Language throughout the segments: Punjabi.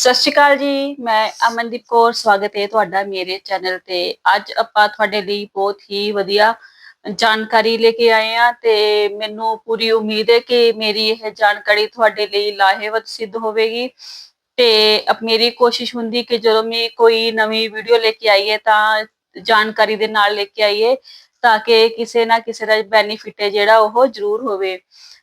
ਸਤਿ ਸ਼੍ਰੀ ਅਕਾਲ ਜੀ, ਮੈਂ ਅਮਨਦੀਪ ਕੌਰ, ਸਵਾਗਤ ਹੈ ਤੁਹਾਡਾ ਮੇਰੇ ਚੈਨਲ ਤੇ। ਅੱਜ ਆਪਾਂ ਤੁਹਾਡੇ ਲਈ ਬਹੁਤ ਹੀ ਵਧੀਆ ਜਾਣਕਾਰੀ ਲੈ ਕੇ ਆਏ ਆ ਤੇ ਮੈਨੂੰ ਪੂਰੀ ਉਮੀਦ ਹੈ ਕਿ ਮੇਰੀ ਇਹ ਜਾਣਕਾਰੀ ਤੁਹਾਡੇ ਲਈ ਲਾਹੇਵੰਦ ਸਿੱਧ ਹੋਵੇਗੀ। ਤੇ ਮੇਰੀ ਕੋਸ਼ਿਸ਼ ਹੁੰਦੀ ਕਿ ਜਦੋਂ ਮੈਂ ਕੋਈ ਨਵੀਂ ਵੀਡੀਓ ਲੈ ਕੇ ਆਈਏ ਤਾਂ ਜਾਣਕਾਰੀ ਦੇ ਨਾਲ ਲੈ ਕੇ ਆਈਏ। ਤਾਂ ਕਿ ਕਿਸੇ ਨਾ ਕਿਸੇ ਦਾ ਬੈਨੀਫਿਟ ਹੈ ਜਿਹੜਾ ਉਹ ਜ਼ਰੂਰ ਹੋਵੇ।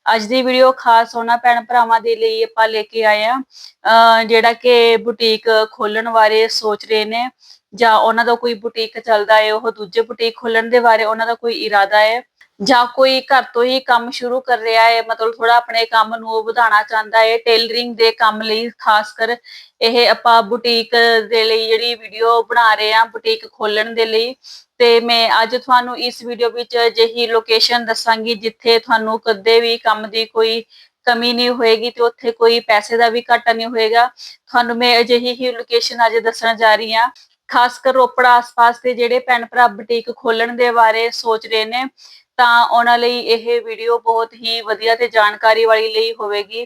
ਅੱਜ ਦੀ ਵੀਡੀਓ ਖਾਸ ਉਹਨਾਂ ਭੈਣ ਭਰਾਵਾਂ ਦੇ ਲਈ ਆਪਾਂ ਲੈ ਕੇ ਆਏ ਆ ਜਿਹੜਾ ਕਿ ਬੁਟੀਕ ਖੋਲਣ ਬਾਰੇ ਸੋਚ ਰਹੇ ਨੇ, ਜਾਂ ਉਹਨਾਂ ਦਾ ਕੋਈ ਬੁਟੀਕ ਚੱਲਦਾ ਹੈ, ਉਹ ਦੂਜੇ ਬੁਟੀਕ ਖੋਲਣ ਦੇ ਬਾਰੇ ਉਹਨਾਂ ਦਾ ਕੋਈ ਇਰਾਦਾ ਹੈ। ਜਾਂ ਕੋਈ ਘਰ ਤੋਂ ਹੀ ਕੰਮ ਸ਼ੁਰੂ ਕਰ ਰਿਹਾ ਹੈ, ਮਤਲਬ ਥੋੜਾ ਆਪਣੇ ਕੰਮ ਨੂੰ ਵਧਾਉਣਾ ਚਾਹੁੰਦਾ ਹੈ ਟੇਲਰਿੰਗ ਦੇ ਕੰਮ ਲਈ ਖਾਸ ਕਰ ਇਹ ਆਪਾਂ ਬੁਟੀਕ ਦੇ ਲਈ ਜਿਹੜੀ ਵੀਡੀਓ ਬਣਾ ਰਹੇ ਆ ਬੁਟੀਕ ਖੋਲਣ ਦੇ ਲਈ। ਤੇ ਮੈਂ ਅੱਜ ਤੁਹਾਨੂੰ ਇਸ ਵੀਡੀਓ ਵਿੱਚ ਅਜਿਹੀ ਲੋਕੇਸ਼ਨ ਦੱਸਾਂਗੀ ਜਿੱਥੇ ਤੁਹਾਨੂੰ ਕਦੇ ਵੀ ਕੰਮ ਦੀ ਕੋਈ ਕਮੀ ਨਹੀਂ ਹੋਏਗੀ ਤੇ ਉੱਥੇ ਕੋਈ ਪੈਸੇ ਦਾ ਵੀ ਘਾਟਾ ਨਹੀਂ ਹੋਏਗਾ। ਤੁਹਾਨੂੰ ਮੈਂ ਅਜਿਹੀ ਹੀ ਲੋਕੇਸ਼ਨ ਅੱਜ ਦੱਸਣ ਜਾ ਰਹੀ ਹਾਂ। ਖਾਸ ਕਰ ਰੋਪੜ ਆਸ-ਪਾਸ ਦੇ ਜਿਹੜੇ ਭੈਣ ਭਰਾ ਬੁਟੀਕ ਖੋਲਣ ਦੇ ਬਾਰੇ ਸੋਚ ਰਹੇ ਨੇ। ਤਾਂ ਉਹਨਾਂ ਲਈ ਇਹ ਵੀਡੀਓ ਬਹੁਤ ਹੀ ਵਧੀਆ ਤੇ ਜਾਣਕਾਰੀ ਵਾਲੀ ਲਈ ਹੋਵੇਗੀ।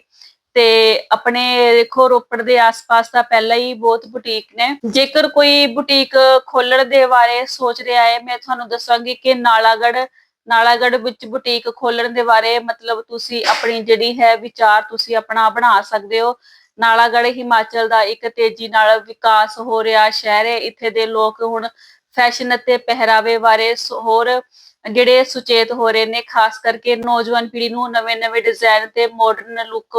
ਤੇ ਆਪਣੇ ਦੇਖੋ ਰੋਪੜ ਦੇ ਆਸ-ਪਾਸ ਤਾਂ ਪਹਿਲਾਂ ਹੀ ਬਹੁਤ ਬੁਟੀਕ ਨੇ। ਜੇਕਰ ਕੋਈ ਬੁਟੀਕ ਖੋਲਣ ਦੇ ਬਾਰੇ ਸੋਚ ਰਿਹਾ ਹੈ, ਮੈਂ ਤੁਹਾਨੂੰ ਦੱਸਾਂਗੀ ਕਿ ਨਾਲਾਗੜ ਨਾਲਾਗੜ ਵਿੱਚ ਬੁਟੀਕ ਖੋਲਣ ਦੇ ਬਾਰੇ ਮਤਲਬ ਤੁਸੀਂ ਆਪਣੀ ਜਿਹੜੀ ਹੈ ਵਿਚਾਰ ਤੁਸੀਂ ਆਪਣਾ ਬਣਾ ਸਕਦੇ ਹੋ। ਨਾਲਾਗੜ ਹਿਮਾਚਲ ਦਾ ਇੱਕ ਤੇਜ਼ੀ ਨਾਲ ਵਿਕਾਸ ਹੋ ਰਿਹਾ ਸ਼ਹਿਰ ਹੈ। ਇੱਥੇ ਦੇ ਲੋਕ ਹੁਣ ਫੈਸ਼ਨ ਅਤੇ ਪਹਿਰਾਵੇ ਬਾਰੇ ਹੋਰ ਜਿਹੜੇ ਸੁਚੇਤ ਹੋ ਰਹੇ ਨੇ, ਖਾਸ ਕਰਕੇ ਨੌਜਵਾਨ ਪੀੜ੍ਹੀ ਨੂੰ ਨਵੇਂ-ਨਵੇਂ ਡਿਜ਼ਾਈਨ ਤੇ ਮਾਡਰਨ ਲੁੱਕ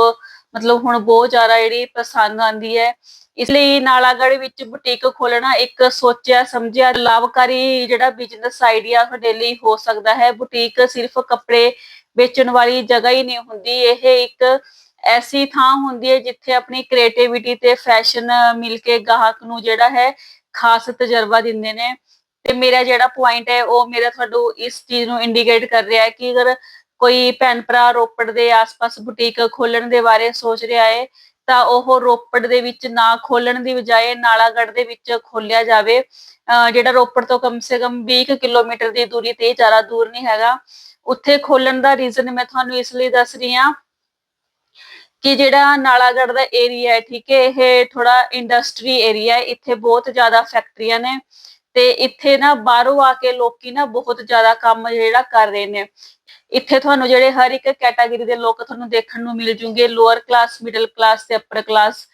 ਮਤਲਬ ਹੁਣ ਬਹੁਤ ਜ਼ਿਆਦਾ ਜਿਹੜੀ ਪਸੰਦ ਆਂਦੀ ਹੈ। ਇਸ ਲਈ ਨਾਲਾਗੜ ਵਿੱਚ ਬੁਟੀਕ ਖੋਲਣਾ ਇੱਕ ਸੋਚਿਆ, ਸਮਝਿਆ, ਲਾਭਕਾਰੀ ਜਿਹੜਾ ਬਿਜ਼ਨਸ ਆਈਡੀਆ ਤੁਹਾਡੇ ਲਈ ਹੋ ਸਕਦਾ ਹੈ। ਬੁਟੀਕ ਸਿਰਫ ਕੱਪੜੇ ਵੇਚਣ ਵਾਲੀ ਜਗ੍ਹਾ ਹੀ ਨਹੀਂ ਹੁੰਦੀ, ਇਹ ਇੱਕ ਐਸੀ ਥਾਂ ਹੁੰਦੀ ਹੈ ਜਿੱਥੇ ਆਪਣੀ ਕ੍ਰੀਏਟੀਵਿਟੀ ਤੇ ਫੈਸ਼ਨ ਮਿਲ ਕੇ ਗਾਹਕ ਨੂੰ ਜਿਹੜਾ ਹੈ ਖਾਸ ਤਜਰਬਾ ਦਿੰਦੇ ਨੇ। ਤੇ ਮੇਰਾ ਜਿਹੜਾ ਪੁਆਇੰਟ ਹੈ, ਉਹ ਮੇਰਾ ਤੁਹਾਨੂੰ ਇਸ ਚੀਜ਼ ਨੂੰ ਇੰਡੀਕੇਟ ਕਰ ਰਿਹਾ ਹੈ ਕਿ ਅਗਰ ਕੋਈ ਭੈਣ ਭਰਾ ਰੋਪੜ ਦੇ ਆਸ-ਪਾਸ ਬੁਟੀਕ ਖੋਲਣ ਦੇ ਬਾਰੇ ਸੋਚ ਰਿਹਾ ਹੈ, ਤਾਂ ਉਹ ਰੋਪੜ ਦੇ ਵਿੱਚ ਨਾ ਖੋਲਣ ਦੀ ਬਜਾਏ ਨਾਲਾਗੜ ਦੇ ਵਿੱਚ ਖੋਲਿਆ ਜਾਵੇ। ਜਿਹੜਾ ਰੋਪੜ ਤੋਂ ਕਮ ਸੇ ਕਮ 20 ਕਿਲੋਮੀਟਰ ਦੀ ਦੂਰੀ ਤੇ, ਜ਼ਿਆਦਾ ਦੂਰ ਨਹੀਂ ਹੈਗਾ। ਉੱਥੇ ਖੋਲਣ ਦਾ ਰੀਜ਼ਨ ਮੈਂ ਤੁਹਾਨੂੰ ਇਸ ਲਈ ਦੱਸ ਰਹੀ ਹਾਂ ਕਿ ਜਿਹੜਾ ਨਾਲਾਗੜ ਦਾ ਏਰੀਆ ਹੈ, ਠੀਕ ਹੈ, ਇਹ ਥੋੜਾ ਇੰਡਸਟਰੀ ਏਰੀਆ ਹੈ। ਇੱਥੇ ਬਹੁਤ ਜ਼ਿਆਦਾ ਫੈਕਟਰੀਆਂ ਨੇ। ਤੇ ਇੱਥੇ ਨਾ ਬਾਹਰੋਂ ਆ ਕੇ ਲੋਕੀ ਨਾ ਬਹੁਤ ਜ਼ਿਆਦਾ ਕੰਮ ਜਿਹੜਾ ਕਰ ਰਹੇ ਨੇ। ਇੱਥੇ ਤੁਹਾਨੂੰ ਜਿਹੜੇ ਹਰ ਇੱਕ ਕੈਟਾਗਰੀ ਦੇ ਲੋਕ ਤੁਹਾਨੂੰ ਦੇਖਣ ਨੂੰ ਮਿਲ ਜੂਗੇ ਲੋਅਰ ਕਲਾਸ ਮਿਡਲ ਕਲਾਸ ਤੇ ਅਪਰ ਕਲਾਸ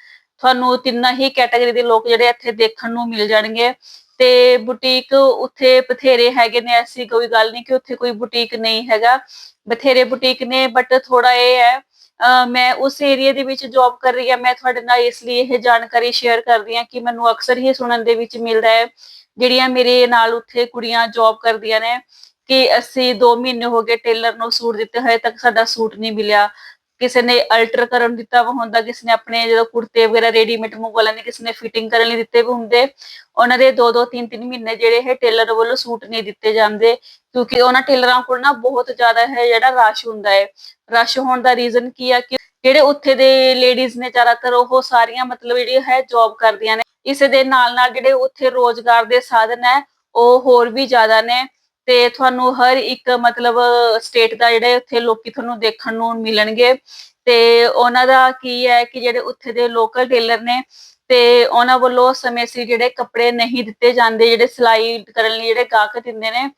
ਤੁਹਾਨੂੰ ਤਿੰਨਾਂ ਹੀ ਕੈਟਾਗਰੀ ਦੇ ਲੋਕ ਜਿਹੜੇ ਇੱਥੇ ਦੇਖਣ ਨੂੰ ਮਿਲ ਜਾਣਗੇ। ਤੇ ਬੁਟੀਕ ਉੱਥੇ ਬਥੇਰੇ ਹੈਗੇ ਨੇ, ਐਸੀ ਕੋਈ ਗੱਲ ਨਹੀਂ ਕਿ ਉੱਥੇ ਕੋਈ ਬੁਟੀਕ ਨਹੀਂ ਹੈਗਾ। ਬਥੇਰੇ ਬੁਟੀਕ ਨੇ ਬਟ ਥੋੜਾ ਇਹ ਹੈ ਮੈਂ ਉਸ ਏਰੀਆ ਦੇ ਵਿੱਚ ਜੌਬ ਕਰ ਰਹੀ ਹਾਂ। ਮੈਂ ਤੁਹਾਡੇ ਨਾਲ ਇਸ ਲਈ ਇਹ ਜਾਣਕਾਰੀ ਸ਼ੇਅਰ ਕਰਦੀ ਹਾਂ ਕਿ ਮੈਨੂੰ ਅਕਸਰ ਹੀ ਸੁਣਨ ਦੇ ਵਿੱਚ ਮਿਲਦਾ ਹੈ ਜਿਹੜੀਆਂ ਮੇਰੇ ਨਾਲ ਉੱਥੇ ਕੁੜੀਆਂ ਜੌਬ ਕਰਦੀਆਂ ਨੇ, ਕਿ ਅਸੀਂ 2 ਮਹੀਨੇ ਹੋ ਗਏ ਟੇਲਰ ਨੂੰ ਸੂਟ ਦਿੱਤੇ ਹੋਏ ਤੱਕ ਸਾਡਾ ਸੂਟ ਨਹੀਂ ਮਿਲਿਆ। ਕਿਸੇ ਨੇ ਅਲਟਰ ਕਰਨ ਦਿੱਤਾ ਵਾ ਹੁੰਦਾ, ਕਿਸੇ ਨੇ ਆਪਣੇ ਜਦੋਂ ਕੁੜਤੇ ਵਗੈਰਾ ਰੈਡੀਮੇਡ ਮੰਗਵਾ ਲੈਣੇ ਕਿਸੇ ਨੇ ਫਿਟਿੰਗ ਕਰਨ ਲਈ ਦਿੱਤੇ ਵੀ ਹੁੰਦੇ। ਉਹਨਾਂ ਦੇ 2-2 3-3 ਮਹੀਨੇ ਜਿਹੜੇ ਹੈ ਟੇਲਰ ਵੱਲੋਂ ਸੂਟ ਨਹੀਂ ਦਿੱਤੇ ਜਾਂਦੇ, ਕਿਉਂਕਿ ਉਹਨਾਂ ਟੇਲਰਾਂ ਕੋਲ ਨਾ ਬਹੁਤ ਜ਼ਿਆਦਾ ਹੈ ਜਿਹੜਾ ਰਸ਼ ਹੁੰਦਾ ਹੈ ਰਸ਼ ਹੋਣ ਦਾ ਰੀਜ਼ਨ ਕੀ ਆ ਕਿ ਜਿਹੜੇ ਉੱਥੇ ਦੇ ਲੇਡੀਜ਼ ਨੇ ਜ਼ਿਆਦਾਤਰ ਉਹ ਸਾਰੀਆਂ ਮਤਲਬ ਜਿਹੜੀ ਹੈ ਜੌਬ ਕਰਦੀਆਂ ਨੇ ਇਸ ਦੇ ਨਾਲ ਨਾਲ ਜਿਹੜੇ ਉੱਥੇ ਰੋਜ਼ਗਾਰ ਦੇ ਸਾਧਨ ਹੈ, ਉਹ ਹੋਰ ਵੀ ਜ਼ਿਆਦਾ ਨੇ ਤੇ ਤੁਹਾਨੂੰ ਹਰ ਇੱਕ ਮਤਲਬ ਸਟੇਟ ਦਾ ਜਿਹੜੇ ਉੱਥੇ ਲੋਕੀ ਤੁਹਾਨੂੰ ਦੇਖਣ ਨੂੰ ਮਿਲਣਗੇ ਤੇ ਉਹਨਾਂ ਦਾ ਕੀ ਹੈ ਕਿ ਜਿਹੜੇ ਉੱਥੇ ਦੇ ਲੋਕਲ ਟੇਲਰ ਨੇ ਤੇ ਉਹਨਾਂ ਵੱਲੋਂ ਸਮੇਂ ਸਿਰ ਜਿਹੜੇ ਕੱਪੜੇ ਨਹੀਂ ਦਿੱਤੇ ਜਾਂਦੇ, ਜਿਹੜੇ ਸਿਲਾਈ ਕਰਨ ਲਈ ਜਿਹੜੇ ਗਾਹਕ ਦਿੰਦੇ ਨੇ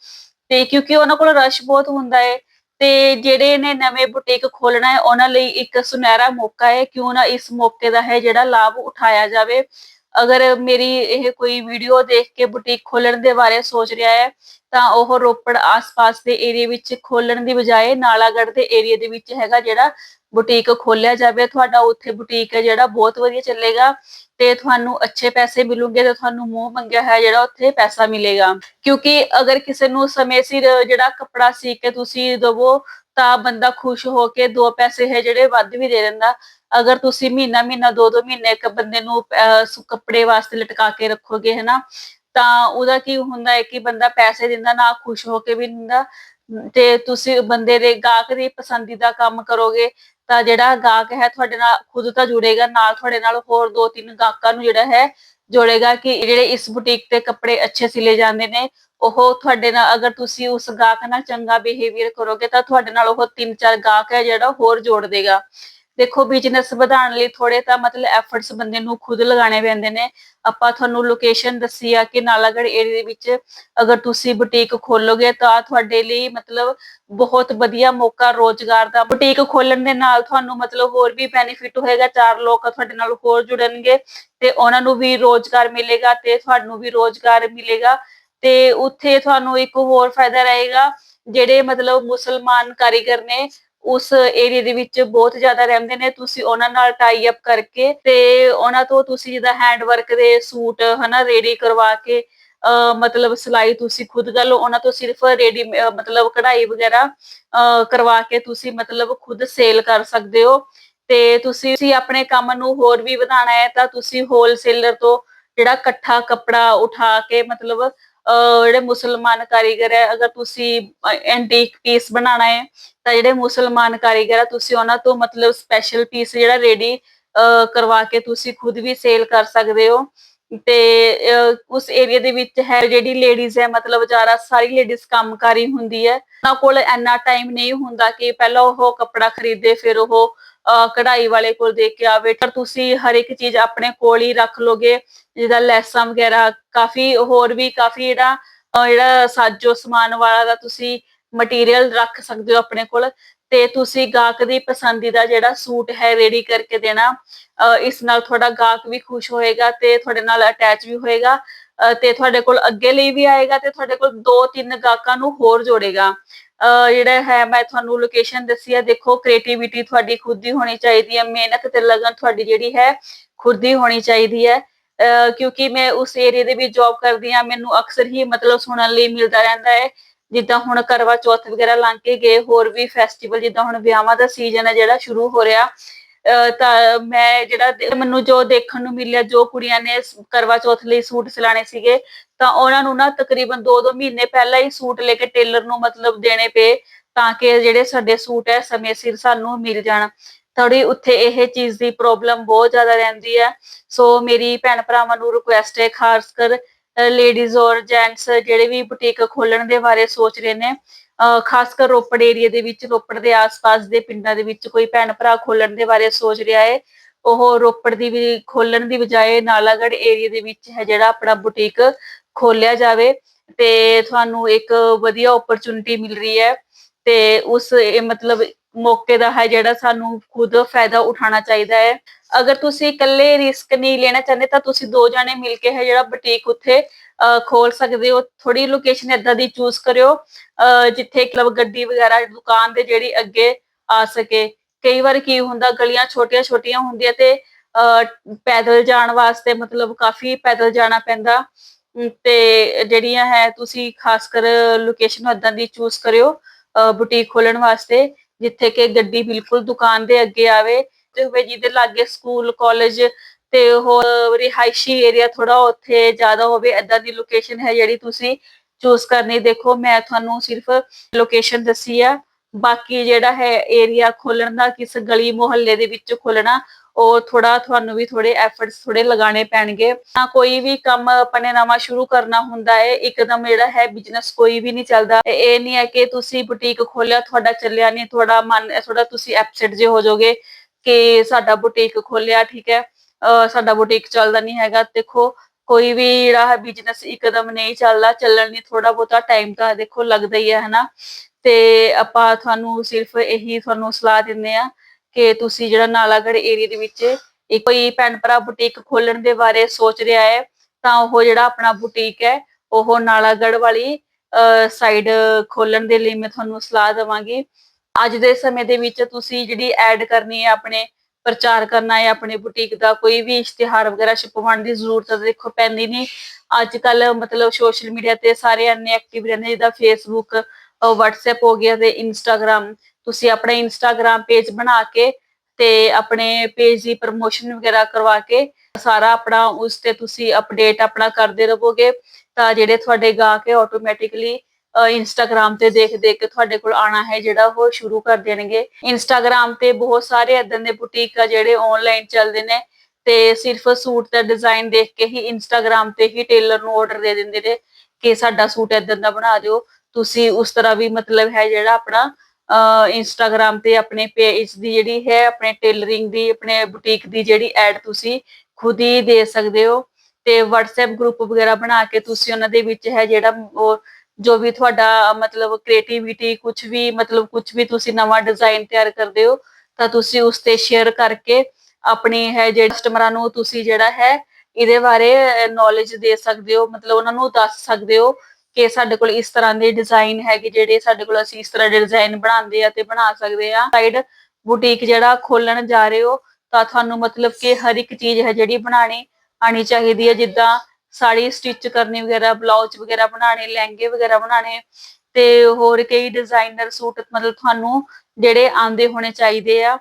ਤੇ ਕਿਉਂਕਿ ਉਹਨਾਂ ਕੋਲ ਰਸ਼ ਬਹੁਤ ਹੁੰਦਾ ਹੈ ਤੇ ਜਿਹੜੇ ਨੇ ਨਵੇਂ ਬੁਟੀਕ ਖੋਲਣਾ ਹੈ, ਉਹਨਾਂ ਲਈ ਇੱਕ ਸੁਨਹਿਰਾ ਮੌਕਾ ਹੈ ਕਿਉਂ ਨਾ ਇਸ ਮੌਕੇ ਦਾ ਹੈ ਜਿਹੜਾ ਲਾਭ ਉਠਾਇਆ ਜਾਵੇ ਅਗਰ ਮੇਰੀ ਇਹ ਕੋਈ ਵੀਡੀਓ ਦੇਖ ਕੇ ਬੁਟੀਕ ਖੋਲਣ ਦੇ ਬਾਰੇ ਸੋਚ ਰਿਹਾ ਹੈ, ਤਾਂ ਉਹ ਰੋਪੜ ਆਸ-ਪਾਸ ਦੇ ਏਰੀਆ ਵਿੱਚ ਖੋਲਣ ਦੀ ਬਜਾਏ ਨਾਲਾਗੜ ਦੇ ਏਰੀਆ ਦੇ ਵਿੱਚ ਹੈਗਾ ਜਿਹੜਾ ਬੁਟੀਕ ਖੋਲਿਆ ਜਾਵੇ। ਤੁਹਾਡਾ ਉੱਥੇ ਬੁਟੀਕ ਹੈ ਜਿਹੜਾ ਬਹੁਤ ਵਧੀਆ ਚੱਲੇਗਾ ਤੇ ਤੁਹਾਨੂੰ ਅੱਛੇ ਪੈਸੇ ਮਿਲੂਗੇ ਤੇ ਤੁਹਾਨੂੰ ਮੂੰਹ ਮੰਗਿਆ ਹੈ ਜਿਹੜਾ ਉੱਥੇ ਪੈਸਾ ਮਿਲੇਗਾ। ਕਿਉਂਕਿ ਅਗਰ ਕਿਸੇ ਨੂੰ ਸਮੇਂ ਸਿਰ ਜਿਹੜਾ ਕੱਪੜਾ ਸੀ ਕੇ ਤੁਸੀਂ ਦਵੋ ਤਾਂ ਬੰਦਾ ਖੁਸ਼ ਹੋ ਕੇ ਦੋ ਪੈਸੇ ਹੈ ਜਿਹੜੇ ਵੱਧ ਵੀ ਦੇ ਦਿੰਦਾ। ਅਗਰ ਤੁਸੀਂ ਮਹੀਨਾ ਮਹੀਨਾ, ਦੋ ਦੋ ਮਹੀਨੇ ਇੱਕ ਬੰਦੇ ਨੂੰ ਕੱਪੜੇ ਵਾਸਤੇ ਲਟਕਾ ਕੇ ਰੱਖੋਗੇ, ਹੈਨਾ, ਤਾਂ ਉਹਦਾ ਕੀ ਹੁੰਦਾ ਹੈ ਕਿ ਬੰਦਾ ਪੈਸੇ ਦਿੰਦਾ, ਨਾ ਖੁਸ਼ ਹੋ ਕੇ ਵੀ ਦਿੰਦਾ। ਤੇ ਤੁਸੀਂ ਬੰਦੇ ਦੇ ਗਾਹਕ ਦੀ ਪਸੰਦੀਦਾ ਕੰਮ ਕਰੋਗੇ। ਤਾਂ ਜਿਹੜਾ ਗਾਹਕ ਹੈ ਤੁਹਾਡੇ ਨਾਲ ਖੁਦ ਤਾਂ ਜੁੜੇਗਾ, ਨਾਲ ਤੁਹਾਡੇ ਨਾਲ ਹੋਰ ਦੋ ਤਿੰਨ ਗਾਹਕਾਂ ਨੂੰ ਜਿਹੜਾ ਹੈ ਜੋੜੇਗਾ ਕਿ ਜਿਹੜੇ ਇਸ ਬੁਟੀਕ ਤੇ ਕੱਪੜੇ ਅੱਛੇ ਸਿਲੇ ਜਾਂਦੇ ਨੇ, ਉਹ ਤੁਹਾਡੇ ਨਾਲ ਅਗਰ ਤੁਸੀਂ ਉਸ ਗਾਹਕ ਨਾਲ ਚੰਗਾ ਬਿਹੇਵੀਅਰ ਕਰੋਗੇ ਤਾਂ ਤੁਹਾਡੇ ਨਾਲ ਉਹ ਤਿੰਨ ਚਾਰ ਗਾਹਕ ਹੈ ਜਿਹੜਾ ਹੋਰ ਜੋੜ ਦੇਗਾ। ਦੇਖੋ ਬਿਜ਼ਨਸ ਵਧਾਉਣ ਲਈ ਥੋੜੇ ਤਾਂ ਮਤਲਬ ਐਫਰਟਸ ਬੰਦੇ ਨੂੰ ਖੁਦ ਲਗਾਉਣੇ ਪੈਂਦੇ ਨੇ। ਆਪਾਂ ਤੁਹਾਨੂੰ ਲੋਕੇਸ਼ਨ ਦੱਸੀ ਆ ਕਿ ਨਾਲਾਗੜ ਏਰੀਆ ਦੇ ਵਿੱਚ ਅਗਰ ਤੁਸੀਂ ਬੁਟੀਕ ਖੋਲੋਗੇ ਤਾਂ ਤੁਹਾਡੇ ਲਈ ਮਤਲਬ ਬਹੁਤ ਵਧੀਆ ਮੌਕਾ ਰੋਜ਼ਗਾਰ ਦਾ। ਬੁਟੀਕ ਖੋਲਣ ਦੇ ਨਾਲ ਤੁਹਾਨੂੰ ਮਤਲਬ ਹੋਰ ਵੀ ਬੈਨੀਫਿਟ ਹੋਏਗਾ, ਚਾਰ ਲੋਕ ਤੁਹਾਡੇ ਨਾਲ ਹੋਰ ਜੁੜਨਗੇ ਤੇ ਉਹਨਾਂ ਨੂੰ ਵੀ ਰੋਜ਼ਗਾਰ ਮਿਲੇਗਾ ਤੇ ਤੁਹਾਨੂੰ ਵੀ ਰੋਜ਼ਗਾਰ ਮਿਲੇਗਾ ਤੇ ਉੱਥੇ ਤੁਹਾਨੂੰ ਇੱਕ ਹੋਰ ਫਾਇਦਾ ਰਹੇਗਾ, ਜਿਹੜੇ ਮਤਲਬ ਮੁਸਲਮਾਨ ਕਾਰੀਗਰ ਨੇ ਉਸ ਏਰੀਆ ਦੇ ਵਿੱਚ ਬਹੁਤ ਜ਼ਿਆਦਾ ਰਹਿੰਦੇ ਨੇ, ਤੁਸੀਂ ਉਹਨਾਂ ਨਾਲ ਟਾਈ ਅਪ ਕਰਕੇ ਤੇ ਉਹਨਾਂ ਤੋਂ ਤੁਸੀਂ ਜਿਹਦਾ ਹੈਂਡ ਵਰਕ ਦੇ ਸੂਟ ਹਨਾ ਰੈਡੀ ਕਰਵਾ ਕੇ ਮਤਲਬ ਸਿਲਾਈ ਤੁਸੀਂ ਖੁਦ ਕਰ ਲਓ, ਉਹਨਾਂ ਤੋਂ ਸਿਰਫ ਰੈਡੀ ਮਤਲਬ ਕਢਾਈ ਵਗੈਰਾ ਕਰਵਾ ਕੇ ਤੁਸੀਂ ਮਤਲਬ ਖੁਦ ਸੇਲ ਕਰ ਸਕਦੇ ਹੋ। ਤੇ ਤੁਸੀਂ ਤੁਸੀਂ ਆਪਣੇ ਕੰਮ ਨੂੰ ਹੋਰ ਵੀ ਵਧਾਉਣਾ ਹੈ ਤਾਂ ਤੁਸੀਂ ਹੋਲਸੇਲਰ ਤੋਂ ਜਿਹੜਾ ਇਕੱਠਾ ਕੱਪੜਾ ਉਠਾ ਕੇ ਮਤਲਬ ਜਿਹੜੇ ਮੁਸਲਮਾਨ ਕਾਰੀਗਰ ਹੈ, ਅਗਰ ਤੁਸੀਂ ਐਂਟੀਕ ਪੀਸ ਬਣਾਉਣਾ ਹੈ, ਤਾਂ ਜਿਹੜੇ ਮੁਸਲਮਾਨ ਕਾਰੀਗਰ ਆ ਤੁਸੀਂ ਉਹਨਾਂ ਤੋਂ ਮਤਲਬ ਸਪੈਸ਼ਲ ਪੀਸ ਜਿਹੜਾ ਰੈਡੀ ਕਰਵਾ ਕੇ ਤੁਸੀਂ ਖੁਦ ਵੀ ਸੇਲ ਕਰ ਸਕਦੇ ਹੋ। ਤੇ ਉਸ ਏਰੀਆ ਦੇ ਵਿੱਚ ਹੈ ਜਿਹੜੀ ਲੇਡੀਜ਼ ਹੈ, ਮਤਲਬ ਜ਼ਿਆਦਾ ਸਾਰੀ ਲੇਡੀਜ਼ ਕੰਮਕਾਰੀ ਹੁੰਦੀ ਹੈ। ਉਹਨਾਂ ਕੋਲ ਇੰਨਾ ਟਾਈਮ ਨਹੀਂ ਹੁੰਦਾ ਕਿ ਪਹਿਲਾਂ ਉਹ ਕੱਪੜਾ ਖਰੀਦੇ, ਫਿਰ ਉਹ ਕਢਾਈ ਵਾਲੇ ਕੋਲ ਦੇ ਕੇ ਆਵੇ ਪਰ ਤੁਸੀਂ ਹਰ ਇੱਕ ਚੀਜ਼ ਆਪਣੇ ਕੋਲ ਹੀ ਰੱਖ ਲੋਗੇ। ਜਿਹਦਾ ਲੈਸਾਂ ਵਗੈਰਾ, ਕਾਫੀ ਹੋਰ ਵੀ ਕਾਫੀ ਜਿਹੜਾ ਜਿਹੜਾ ਸਾਜੋ ਸਮਾਨ ਵਾਲਾ ਦਾ ਤੁਸੀਂ ਮਟੀਰੀਅਲ ਰੱਖ ਸਕਦੇ ਹੋ ਆਪਣੇ ਕੋਲ। ਤੇ ਤੁਸੀਂ ਗਾਹਕ ਦੀ ਪਸੰਦੀਦਾ ਜਿਹੜਾ ਸੂਟ ਹੈ ਰੈਡੀ ਕਰਕੇ ਦੇਣਾ। ਇਸ ਨਾਲ ਤੁਹਾਡਾ ਗਾਹਕ ਵੀ ਖੁਸ਼ ਹੋਏਗਾ ਤੇ ਤੁਹਾਡੇ ਨਾਲ ਅਟੈਚ ਵੀ ਹੋਏਗਾ। ਤੇ ਤੁਹਾਡੇ ਕੋਲ ਅੱਗੇ ਲਈ ਵੀ ਆਏਗਾ ਤੇ ਤੁਹਾਡੇ ਕੋਲ ਦੋ ਤਿੰਨ ਗਾਹਕਾਂ ਨੂੰ ਹੋਰ ਜੋੜੇਗਾ। ਜਿਹੜਾ ਹੈ, ਮੈਂ ਤੁਹਾਨੂੰ ਲੋਕੇਸ਼ਨ ਦੱਸੀ ਹੈ। ਦੇਖੋ ਕ੍ਰੀਏਟੀਵਿਟੀ ਤੁਹਾਡੀ ਖੁਦ ਦੀ ਹੋਣੀ ਚਾਹੀਦੀ ਹੈ। ਮਿਹਨਤ ਤੇ ਲਗਨ ਤੁਹਾਡੀ ਜਿਹੜੀ ਹੈ, ਖੁਦ ਦੀ ਹੋਣੀ ਚਾਹੀਦੀ ਹੈ। ਕਿਉਂਕਿ ਮੈਂ ਉਸ ਏਰੀਆ ਦੇ ਵਿੱਚ ਜੌਬ ਕਰਦੀ ਆ ਮੈਨੂੰ ਅਕਸਰ ਹੀ ਮਤਲਬ ਸੁਣਨ ਲਈ ਮਿਲਦਾ ਰਹਿੰਦਾ ਹੈ। ਜਿੱਦਾਂ ਹੁਣ ਕਰਵਾ ਚੌਥ ਵਗੈਰਾ ਲੰਘ ਕੇ ਗਏ, ਹੋਰ ਵੀ ਫੈਸਟੀਵਲ ਜਿੱਦਾਂ ਹੁਣ ਵਿਆਹਾਂ ਦਾ ਸੀਜ਼ਨ ਹੈ ਜਿਹੜਾ ਸ਼ੁਰੂ ਹੋ ਰਿਹਾ ਤਾਂ ਮੈਂ ਜਿਹੜਾ ਮੈਨੂੰ ਜੋ ਦੇਖਣ ਨੂੰ ਮਿਲਿਆ, ਜੋ ਕੁੜੀਆਂ ਨੇ ਕਰਵਾ ਚੌਥ ਲਈ ਸੂਟ ਸਿਲਾਣੇ ਸੀਗੇ, ਤਾਂ ਉਹਨਾਂ ਨੂੰ ਨਾ ਤਕਰੀਬਨ 2-2 ਮਹੀਨੇ ਪਹਿਲਾਂ ਹੀ ਸੂਟ ਲੈ ਕੇ ਟੇਲਰ ਨੂੰ ਮਤਲਬ ਦੇਣੇ ਪਏ, ਤਾਂ ਕਿ ਜਿਹੜੇ ਸਾਡੇ ਸੂਟ ਹੈ ਸਮੇਂ ਸਿਰ ਸਾਨੂੰ ਮਿਲ ਜਾਣ। ਥੋੜੀ ਉੱਥੇ ਇਹ ਚੀਜ਼ ਦੀ ਪ੍ਰੋਬਲਮ ਬਹੁਤ ਜ਼ਿਆਦਾ ਰਹਿੰਦੀ ਹੈ ਸੋ ਮੇਰੀ ਭੈਣ ਭਰਾਵਾਂ ਨੂੰ ਰਿਕੁਐਸਟ ਹੈ ਖਾਸ ਕਰ ਲੇਡੀਜ਼ ਔਰ ਜੈਂਟਸ ਜਿਹੜੇ ਵੀ ਬੁਟੀਕ ਖੋਲਣ ਦੇ ਬਾਰੇ ਸੋਚ ਰਹੇ ਨੇ ਖਾਸ ਕਰ ਰੋਪੜ ਏਰੀਆ ਦੇ ਵਿੱਚ, ਰੋਪੜ ਦੇ ਆਸ-ਪਾਸ ਦੇ ਪਿੰਡਾਂ ਦੇ ਵਿੱਚ ਕੋਈ ਭੈਣ ਭਰਾ ਖੋਲਣ ਦੇ ਬਾਰੇ ਸੋਚ ਰਿਹਾ ਹੈ। ਉਹ ਰੋਪੜ ਦੀ ਵੀ ਖੋਲਣ ਦੀ ਬਜਾਏ ਨਾਲਾਗੜ ਏਰੀਆ ਦੇ ਵਿੱਚ ਹੈ ਜਿਹੜਾ ਆਪਣਾ ਬੁਟੀਕ ਖੋਲਿਆ ਜਾਵੇ ਤੇ ਤੁਹਾਨੂੰ ਇੱਕ ਵਧੀਆ ਓਪਰਚੁਨਿਟੀ ਮਿਲ ਰਹੀ ਹੈ ਤੇ ਉਸ ਇਹ ਮਤਲਬ ਮੌਕੇ ਦਾ ਹੈ ਜਿਹੜਾ ਸਾਨੂੰ ਖੁਦ ਫਾਇਦਾ ਉਠਾਉਣਾ ਚਾਹੀਦਾ ਹੈ। ਅਗਰ ਤੁਸੀਂ ਇਕੱਲੇ ਰਿਸਕ ਨਹੀਂ ਲੈਣਾ ਚਾਹੁੰਦੇ ਤਾਂ ਤੁਸੀਂ ਦੋ ਜਣੇ ਮਿਲ ਕੇ ਹੈ ਜਿਹੜਾ ਬੁਟੀਕ ਉੱਥੇ ਖੋਲ ਸਕਦੇ ਹੋ ਥੋੜੀ ਲੋਕੇਸ਼ਨ ਏਦਾਂ ਦੀ ਚੂਜ਼ ਕਰਿਓ ਜਿੱਥੇ ਮਤਲਬ ਗੱਡੀ ਵਗੈਰਾ, ਦੁਕਾਨ ਦੇ ਜਿਹੜੀ ਅੱਗੇ ਆ ਸਕੇ। ਕਈ ਵਾਰ ਕੀ ਹੁੰਦਾ, ਗਲੀਆਂ ਛੋਟੀਆਂ ਛੋਟੀਆਂ ਹੁੰਦੀਆਂ ਤੇ ਪੈਦਲ ਜਾਣ ਵਾਸਤੇ ਮਤਲਬ ਕਾਫੀ ਪੈਦਲ ਜਾਣਾ ਪੈਂਦਾ। ਤੇ ਜਿਹੜੀਆਂ ਹੈ, ਤੁਸੀਂ ਖਾਸ ਕਰ ਲੋਕੇਸ਼ਨ ਏਦਾਂ ਦੀ ਚੂਜ਼ ਕਰਿਓ ਬੁਟੀਕ ਖੋਲਣ ਵਾਸਤੇ, ਜਿੱਥੇ ਕਿ ਗੱਡੀ ਬਿਲਕੁਲ ਦੁਕਾਨ ਦੇ ਅੱਗੇ ਆਵੇ। ਤੇ ਹੋਵੇ ਜਿਹਦੇ ਲਾਗੇ ਸਕੂਲ ਕਾਲਜ ਤੇ ਹੋਰ ਰਿਹਾਇਸ਼ੀ ਏਰੀਆ ਥੋੜਾ ਉੱਥੇ ਜ਼ਿਆਦਾ ਹੋਵੇ, ਏਦਾਂ ਦੀ ਲੋਕੇਸ਼ਨ ਹੈ ਜਿਹੜੀ ਤੁਸੀਂ ਚੂਜ਼ ਕਰਨੀ, ਦੇਖੋ ਮੈਂ ਤੁਹਾਨੂੰ ਸਿਰਫ ਲੋਕੇਸ਼ਨ ਦੱਸੀ ਆ। ਬਾਕੀ ਜਿਹੜਾ ਹੈ ਏਰੀਆ ਖੋਲਣ ਦਾ ਕਿਸ ਗਲੀ ਮੁਹੱਲੇ ਦੇ ਵਿੱਚ ਖੋਲਣਾ ਉਹ ਥੋੜਾ ਤੁਹਾਨੂੰ ਵੀ ਥੋੜੇ ਐਫਰਟਸ ਥੋੜੇ ਲਗਾਉਣੇ ਪੈਣਗੇ। ਤਾਂ ਕੋਈ ਵੀ ਕੰਮ ਆਪਣੇ ਨਵਾਂ ਸ਼ੁਰੂ ਕਰਨਾ ਹੁੰਦਾ ਹੈ, ਇੱਕਦਮ ਜਿਹੜਾ ਹੈ ਬਿਜ਼ਨਸ ਕੋਈ ਵੀ ਨਹੀਂ ਚੱਲਦਾ। ਇਹ- ਇਹ ਨਹੀਂ ਹੈ ਕਿ ਤੁਸੀਂ ਬੁਟੀਕ ਖੋਲਿਆ ਤੁਹਾਡਾ ਚੱਲਿਆ ਨਹੀਂ, ਤੁਹਾਡਾ ਮਨ ਥੋੜਾ ਤੁਸੀਂ ਐਪਸੈਟ ਜੇ ਹੋ ਜਾਓਗੇ ਕਿ ਸਾਡਾ ਬੁਟੀਕ ਖੋਲਿਆ ਠੀਕ ਹੈ। ਸਾਡਾ ਬੁਟੀਕ ਚੱਲਦਾ ਨਹੀਂ ਹੈਗਾ। ਦੇਖੋ, ਕੋਈ ਵੀ ਜਿਹੜਾ ਹੈ ਬਿਜ਼ਨਸ ਇੱਕਦਮ ਨਹੀਂ ਚੱਲਦਾ, ਚੱਲਣ ਲਈ ਥੋੜਾ ਬਹੁਤਾ ਟਾਈਮ ਤਾਂ ਦੇਖੋ ਲੱਗਦਾ ਹੀ ਹੈ, ਹਨਾ? ਤੇ ਆਪਾਂ ਤੁਹਾਨੂੰ ਸਿਰਫ ਇਹੀ ਤੁਹਾਨੂੰ ਸਲਾਹ ਦਿੰਦੇ ਆ ਕਿ ਤੁਸੀਂ ਜਿਹੜਾ ਨਾਲਾਗੜ ਏਰੀਆ ਦੇ ਵਿੱਚ ਕੋਈ ਭੈਣ ਭਰਾ ਬੁਟੀਕ ਖੋਲਣ ਦੇ ਬਾਰੇ ਸੋਚ ਰਿਹਾ ਹੈ, ਤਾਂ ਉਹ ਜਿਹੜਾ ਆਪਣਾ ਬੁਟੀਕ ਹੈ, ਉਹ ਨਾਲਾਗੜ ਵਾਲੀ ਸਾਈਡ ਖੋਲਣ ਦੇ ਲਈ ਮੈਂ ਤੁਹਾਨੂੰ ਸਲਾਹ ਦਵਾਂਗੀ। ਅੱਜ ਦੇ ਸਮੇਂ ਦੇ ਵਿੱਚ ਤੁਸੀਂ ਜਿਹੜੀ ਐਡ ਕਰਨੀ ਹੈ ਆਪਣੇ ਪ੍ਰਚਾਰ ਕਰਨਾ ਹੈ ਆਪਣੇ ਬੁਟੀਕ ਦਾ, ਕੋਈ ਵੀ ਇਸ਼ਤਿਹਾਰ ਵਗੈਰਾ ਛਪਵਾਉਣ ਦੀ ਜ਼ਰੂਰਤ ਦੇਖੋ ਪੈਂਦੀ ਨਹੀਂ। ਅੱਜ ਕੱਲ ਮਤਲਬ ਸੋਸ਼ਲ ਮੀਡੀਆ ਤੇ ਸਾਰੇ ਇੰਨੇ ਐਕਟਿਵ ਰਹਿੰਦੇ ਜਿੱਦਾਂ ਫੇਸਬੁੱਕ WhatsApp ਹੋ ਗਿਆ ਤੇ Instagram ਤੁਸੀਂ ਆਪਣਾ Instagram ਪੇਜ ਬਣਾ ਕੇ ਤੇ ਆਪਣੇ ਪੇਜ ਦੀ ਪ੍ਰਮੋਸ਼ਨ ਵਗੈਰਾ ਕਰਵਾ ਕੇ ਸਾਰਾ ਆਪਣਾ ਉਸ ਤੇ ਤੁਸੀਂ ਅਪਡੇਟ ਆਪਣਾ ਕਰਦੇ ਰਹੋਗੇ ਤਾਂ ਜਿਹੜੇ ਤੁਹਾਡੇ ਗਾਹਕ ਹੈ ਆਟੋਮੈਟਿਕਲੀ ਇੰਸਟਾਗ੍ਰam ਤੇ ਦੇਖ ਦੇਖ ਕੇ ਤੁਹਾਡੇ ਕੋਲ ਆਣਾ ਹੈ ਜਿਹੜਾ ਉਹ ਸ਼ੁਰੂ ਕਰ ਦੇਣਗੇ। ਇੰਸਟਾਗ੍ਰam ਤੇ ਬਹੁਤ ਸਾਰੇ ਇਦਾਂ ਦੇ ਬੁਟੀਕ ਆ ਜਿਹੜੇ ਆਨਲਾਈਨ ਚੱਲਦੇ ਨੇ ਤੇ ਸਿਰਫ ਸੂਟ ਦਾ ਡਿਜ਼ਾਈਨ ਦੇਖ ਕੇ ਹੀ ਇੰਸਟਾਗ੍ਰam ਤੇ ਹੀ ਟੇਲਰ ਨੂੰ ਆਰਡਰ ਦੇ ਦਿੰਦੇ ਨੇ ਕਿ ਸਾਡਾ ਸੂਟ ਇਦਾਂ ਦਾ ਬਣਾ ਦਿਓ। ਤੁਸੀਂ ਉਸ ਤਰ੍ਹਾਂ ਵੀ ਮਤਲਬ ਹੈ ਜਿਹੜਾ ਆਪਣਾ ਇੰਸਟਾਗ੍ਰam ਤੇ ਆਪਣੇ ਪੇਜ ਦੀ ਜਿਹੜੀ ਹੈ, ਆਪਣੇ ਟੇਲਰਿੰਗ ਦੀ, ਆਪਣੇ ਬੁਟੀਕ ਦੀ ਜਿਹੜੀ ਐਡ ਤੁਸੀਂ ਖੁਦ ਹੀ ਦੇ ਸਕਦੇ ਹੋ। ਤੇ WhatsApp ਗਰੁੱਪ ਵਗੈਰਾ ਬਣਾ ਕੇ ਤੁਸੀਂ ਉਹਨਾਂ ਦੇ ਵਿੱਚ ਹੈ ਜਿਹੜਾ ਉਹ ਜੋ ਵੀ ਤੁਹਾਡਾ, ਮਤਲਬ ਕ੍ਰੀਏਟੀਵਿਟੀ ਕੁਝ ਵੀ, ਮਤਲਬ ਕੁਝ ਵੀ ਤੁਸੀਂ ਨਵਾਂ ਡਿਜ਼ਾਈਨ ਤਿਆਰ ਕਰਦੇ ਹੋ, ਤਾਂ ਤੁਸੀਂ ਉਸ ਤੇ ਸ਼ੇਅਰ ਕਰਕੇ ਆਪਣੀ ਹੈ ਜਿਹੜੇ ਕਸਟਮਰਾਂ ਨੂੰ ਤੁਸੀਂ ਜਿਹੜਾ ਹੈ, ਇਹਦੇ ਬਾਰੇ ਨੌਲੇਜ ਦੇ ਸਕਦੇ ਹੋ, ਮਤਲਬ ਉਹਨਾਂ ਨੂੰ ਦੱਸ ਸਕਦੇ ਹੋ ਕਿ ਸਾਡੇ ਕੋਲ ਇਸ ਤਰ੍ਹਾਂ ਦੇ ਡਿਜ਼ਾਈਨ ਹੈਗੇ ਜਿਹੜੇ ਸਾਡੇ ਕੋਲ ਅਸੀਂ ਇਸ ਤਰ੍ਹਾਂ ਦੇ ਡਿਜ਼ਾਈਨ ਬਣਾਉਂਦੇ ਆ ਤੇ ਬਣਾ ਸਕਦੇ ਆ। ਸਾਈਡ ਬੁਟੀਕ ਜਿਹੜਾ ਖੋਲਣ ਜਾ ਰਹੇ ਹੋ, ਤਾਂ ਤੁਹਾਨੂੰ ਮਤਲਬ ਕਿ ਹਰ ਇੱਕ ਚੀਜ਼ ਹੈ ਜਿਹੜੀ ਬਣਾਣੀ ਆਣੀ ਚਾਹੀਦੀ ਹੈ, ਜਿੱਦਾਂ ਸਾੜੀ ਸਟਿਚ ਕਰਨੀ ਵਗੈਰਾ ਬਲਾਊਜ਼ ਵਗੈਰਾ ਬਣਾਣੇ ਲਹਿੰਗੇ ਵਗੈਰਾ ਬਣਾਣੇ ਤੇ ਹੋਰ ਕਈ ਡਿਜ਼ਾਈਨਰ ਸੂਟ ਮਤਲਬ ਤੁਹਾਨੂੰ ਜਿਹੜੇ ਆਂਦੇ ਹੋਣੇ ਚਾਹੀਦੇ ਆ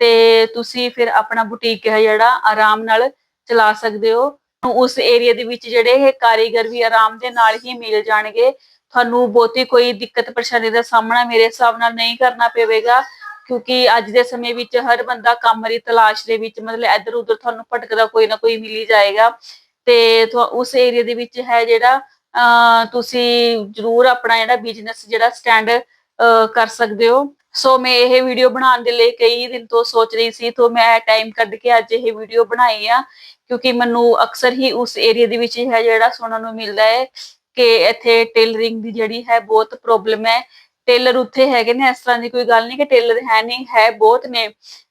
ਤੇ ਤੁਸੀਂ ਫਿਰ ਆਪਣਾ ਬੁਟੀਕ ਹੈ ਜਿਹੜਾ ਆਰਾਮ ਨਾਲ ਚਲਾ ਸਕਦੇ ਹੋ। ਉਸ ਏਰੀਆ ਦੇ ਵਿੱਚ ਜਿਹੜੇ ਇਹ ਕਾਰੀਗਰ ਵੀ ਆਰਾਮ ਦੇ ਨਾਲ ਹੀ ਮਿਲ ਜਾਣਗੇ। ਤੁਹਾਨੂੰ ਬਹੁਤੀ ਕੋਈ ਦਿੱਕਤ ਪਰੇਸ਼ਾਨੀ ਦਾ ਸਾਹਮਣਾ ਮੇਰੇ ਹਿਸਾਬ ਨਾਲ ਨਹੀਂ ਕਰਨਾ ਪਵੇਗਾ, ਕਿਉਂਕਿ ਅੱਜ ਦੇ ਸਮੇਂ ਵਿੱਚ ਹਰ ਬੰਦਾ ਕੰਮ ਦੀ ਤਲਾਸ਼ ਦੇ ਵਿੱਚ ਮਤਲਬ ਇੱਧਰ ਉੱਧਰ ਤੁਹਾਨੂੰ ਭਟਕਦਾ ਕੋਈ ਨਾ ਕੋਈ ਮਿਲ ਹੀ ਜਾਏਗਾ। ਤੇ ਉਸ ਏਰੀਆ ਦੇ ਵਿੱਚ ਹੈ ਜਿਹੜਾ ਤੁਸੀਂ ਜਰੂਰ ਆਪਣਾ ਜਿਹੜਾ ਬਿਜ਼ਨਸ ਜਿਹੜਾ ਸਟੈਂਡ ਕਰ ਸਕਦੇ ਹੋ। ਸੋ ਮੈਂ ਇਹ ਵੀਡੀਓ ਬਣਾਉਣ ਦੇ ਲਈ ਕਈ ਦਿਨ ਤੋਂ ਸੋਚ ਰਹੀ ਸੀ ਤੋਂ ਮੈਂ ਟਾਈਮ ਕੱਢ ਕੇ ਅੱਜ ਇਹ ਵੀਡੀਓ ਬਣਾਈ ਆ, ਕਿਉਂਕਿ ਮੈਨੂੰ ਅਕਸਰ ਹੀ ਉਸ ਏਰੀਆ ਦੇ ਵਿੱਚ ਹੈ ਜਿਹੜਾ ਸੁਣਨ ਨੂੰ ਮਿਲਦਾ ਹੈ ਕਿ ਇੱਥੇ ਟੇਲਰਿੰਗ ਦੀ ਜਿਹੜੀ ਹੈ ਬਹੁਤ ਪ੍ਰੋਬਲਮ ਹੈ। ਟੇਲਰ ਉੱਥੇ ਹੈਗੇ ਨੇ, ਇਸ ਤਰ੍ਹਾਂ ਦੀ ਕੋਈ ਗੱਲ ਨਹੀਂ ਕਿ ਟੇਲਰ ਹੈ ਨਹੀਂ, ਹੈ ਬਹੁਤ ਨੇ।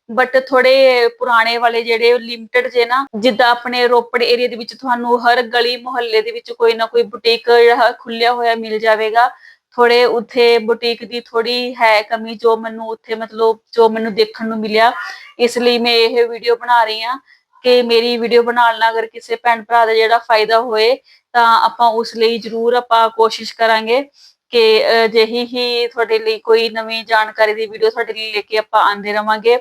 ਬਟ ਥੋੜੇ ਪੁਰਾਣੇ ਵਾਲੇ ਜਿਹੜੇ ਲਿਮਟਿਡ ਜੇ ਨਾ, ਜਿੱਦਾਂ ਆਪਣੇ ਰੋਪੜ ਏਰੀਆ ਦੇ ਵਿੱਚ ਤੁਹਾਨੂੰ ਹਰ ਗਲੀ ਮੁਹੱਲੇ ਦੇ ਵਿੱਚ ਕੋਈ ਨਾ ਕੋਈ ਬੁਟੀਕ ਜਿਹੜਾ ਖੁੱਲਿਆ ਹੋਇਆ ਮਿਲ ਜਾਵੇਗਾ। ਥੋੜੇ ਉੱਥੇ ਬੁਟੀਕ ਦੀ ਥੋੜੀ ਹੈ ਕਮੀ ਜੋ ਮੈਨੂੰ ਉੱਥੇ ਮਤਲਬ ਜੋ ਮੈਨੂੰ ਦੇਖਣ ਨੂੰ ਮਿਲਿਆ। ਇਸ ਲਈ ਮੈਂ ਇਹ ਵੀਡੀਓ ਬਣਾ ਰਹੀ ਹਾਂ ਕਿ ਮੇਰੀ ਵੀਡੀਓ ਬਣਾਉਣ ਨਾਲ ਅਗਰ ਕਿਸੇ ਭੈਣ ਭਰਾ ਦਾ ਜਿਹੜਾ ਫਾਇਦਾ ਹੋਏ, ਤਾਂ ਆਪਾਂ ਉਸ ਲਈ ਜ਼ਰੂਰ ਆਪਾਂ ਕੋਸ਼ਿਸ਼ ਕਰਾਂਗੇ ਕਿ ਅਜਿਹੀ ਹੀ ਤੁਹਾਡੇ ਲਈ ਕੋਈ ਨਵੀਂ ਜਾਣਕਾਰੀ ਦੀ ਵੀਡੀਓ ਤੁਹਾਡੇ ਲਈ ਲੈ ਕੇ ਆਪਾਂ ਆਂਦੇ ਰਵਾਂਗੇ।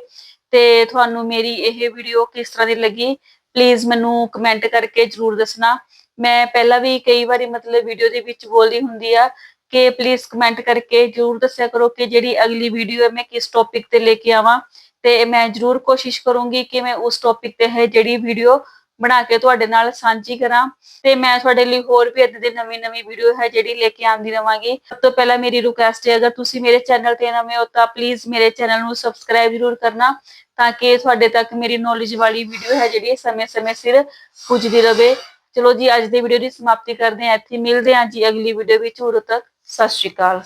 ਤੇ ਤੁਹਾਨੂੰ ਮੇਰੀ ਇਹ ਵੀਡੀਓ ਕਿਸ ਤਰ੍ਹਾਂ ਦੀ ਲੱਗੀ ਪਲੀਜ਼ ਮੈਨੂੰ ਕਮੈਂਟ ਕਰਕੇ ਜਰੂਰ ਦੱਸਣਾ। ਮੈਂ ਪਹਿਲਾਂ ਵੀ ਕਈ ਵਾਰੀ ਮਤਲਬ ਵੀਡੀਓ ਦੇ ਵਿੱਚ ਬੋਲਦੀ ਹੁੰਦੀ ਆ ਕਿ ਪਲੀਜ਼ ਕਮੈਂਟ ਕਰਕੇ ਜਰੂਰ ਦੱਸਿਆ ਕਰੋ ਕਿ ਜਿਹੜੀ ਅਗਲੀ ਵੀਡੀਓ ਹੈ ਮੈਂ ਕਿਸ ਟੌਪਿਕ ਤੇ ਲੈ ਕੇ ਆਵਾਂ। ਤੇ ਮੈਂ ਜਰੂਰ ਕੋਸ਼ਿਸ਼ ਕਰੂੰਗੀ ਕਿ ਮੈਂ ਉਸ ਟੌਪਿਕ ਤੇ ਹੈ ਜਿਹੜੀ ਵੀਡੀਓ ਬਣਾ ਕੇ ਤੁਹਾਡੇ ਨਾਲ ਸਾਂਝੀ ਕਰਾਂ ਤੇ ਮੈਂ ਤੁਹਾਡੇ ਲਈ ਹੋਰ ਵੀ ਇਦਾਂ ਦੀ ਨਵੀਂ ਨਵੀਂ ਵੀਡੀਓ ਹੈ ਜਿਹੜੀ ਲੈ ਕੇ ਆਉਂਦੀ ਰਵਾਂਗੀ। ਸਭ ਤੋਂ ਪਹਿਲਾਂ ਮੇਰੀ ਰਿਕੁਐਸਟ ਹੈ, ਅਗਰ ਤੁਸੀਂ ਮੇਰੇ ਚੈਨਲ ਤੇ ਨਵੇਂ ਹੋ ਤਾਂ ਪਲੀਜ਼ ਮੇਰੇ ਚੈਨਲ ਨੂੰ ਸਬਸਕ੍ਰਾਈਬ ਜ਼ਰੂਰ ਕਰਨਾ ਤਾਂ ਕਿ ਤੁਹਾਡੇ ਤੱਕ ਮੇਰੀ ਨੌਲੇਜ ਵਾਲੀ ਵੀਡੀਓ ਹੈ ਜਿਹੜੀ ਸਮੇਂ-ਸਮੇਂ ਸਿਰ ਪੁੱਜਦੀ ਰਹੇ ਚਲੋ ਜੀ, ਅੱਜ ਦੀ ਵੀਡੀਓ ਦੀ ਸਮਾਪਤੀ ਕਰਦੇ ਹਾਂ। ਇੱਥੇ ਮਿਲਦੇ ਹਾਂ ਜੀ ਅਗਲੀ ਵੀਡੀਓ ਵਿੱਚ। ਉਦੋਂ ਤੱਕ ਸਤਿ ਸ਼੍ਰੀ ਅਕਾਲ।